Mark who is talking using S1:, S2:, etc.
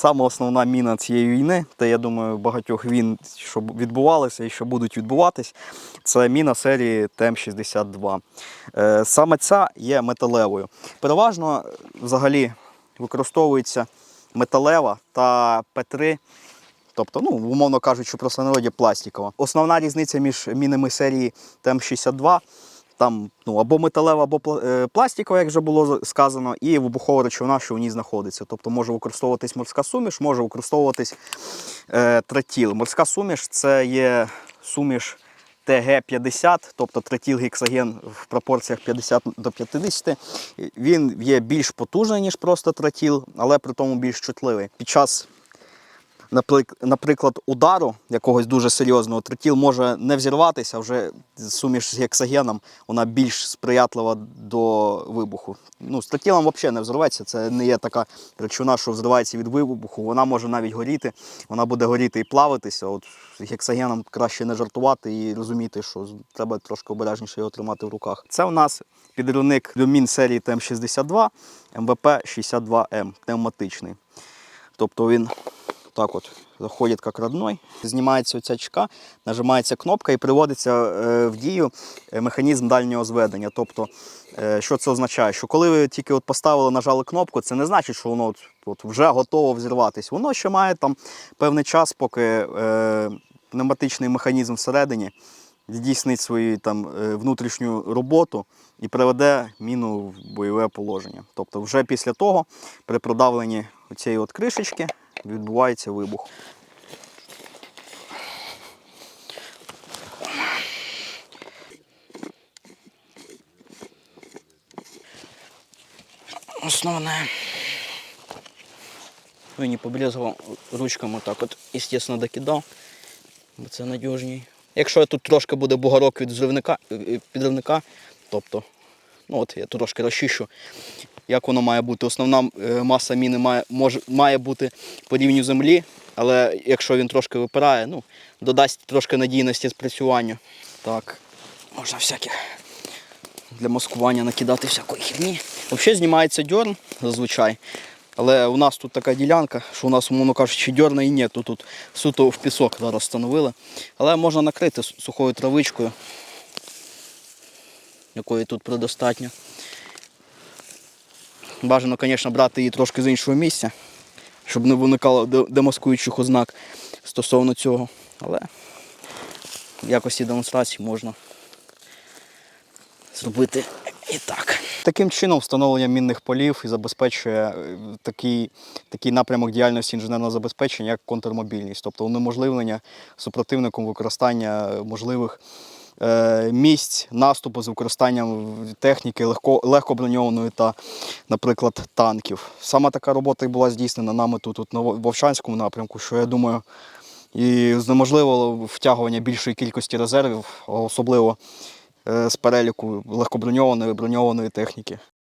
S1: Саме основна міна цієї війни, та я думаю, багатьох війн, що відбувалися і що будуть відбуватись, це міна серії ТМ-62. Е, Саме ця є металевою. Переважно е, взагалі використовується металева та П3, тобто, ну, умовно кажучи, в простонароді пластикова. Основна різниця між мінами серії ТМ-62 там ну, або металева, або е, пластикова, як вже було сказано, і вибухова речовина, що в ній знаходиться. Тобто може використовуватись морська суміш, може використовуватись е, тротіл. Морська суміш це є суміш ТГ-50, тобто тротіл-гексаген в пропорціях 50 до 50. Він є більш потужний, ніж просто тротіл, але при тому більш чутливий. Під час наприклад, удару якогось дуже серйозного, тротіл може не взірватися, вже суміш з гексагеном вона більш сприятлива до вибуху. Ну, з тротілом взагалі не взорветься, це не є така речовина, що взривається від вибуху, вона може навіть горіти, вона буде горіти і плавитися. От з гексагеном краще не жартувати і розуміти, що треба трошки обережніше його тримати в руках. Це у нас підривник до мін серії ТМ-62, МВП-62М, пневматичний. Тобто він так от заходить як родной, знімається оця чека, нажимається кнопка і приводиться е, в дію е, механізм дальнього зведення. Тобто, е, що це означає? Що коли ви тільки от поставили, нажали кнопку, це не значить, що воно от, от вже готово взірватися. Воно ще має там певний час, поки е, пневматичний механізм всередині здійснить свою там внутрішню роботу і приведе міну в бойове положення. Тобто, вже після того, при продавленні цієї от кришечки, відбувається вибух. Основне. Я не побрезгував ручками так от, естественно, докидав, бо це надіжній. Якщо тут трошки буде бугорок від підривника, тобто, ну от я трошки розчищу, як воно має бути. Основна е, маса міни має, може, має бути по рівню землі, але якщо він трошки випирає, ну, додасть трошки надійності спрацювання. Так, можна всяке для маскування накидати всякої херні. Взагалі знімається дьорн зазвичай. Але у нас тут така ділянка, що у нас, умовно кажучи, дьорна і нету. Тут суто в пісок зараз встановили. Але можна накрити сухою травичкою, якої тут предостатньо. Бажано, звісно, брати її трошки з іншого місця, щоб не виникало де- демаскуючих ознак стосовно цього. Але в якості демонстрації можна зробити і так. Таким чином встановлення мінних полів і забезпечує е, такий, такий напрямок діяльності інженерного забезпечення, як контрмобільність, тобто унеможливлення супротивником використання можливих е, місць наступу з використанням техніки легко, легкоброньованої та, наприклад, танків. Саме така робота і була здійснена нами тут, тут на Вовчанському напрямку, що я думаю, і знеможливило втягування більшої кількості резервів, особливо е, з переліку легкоброньованої броньованої техніки.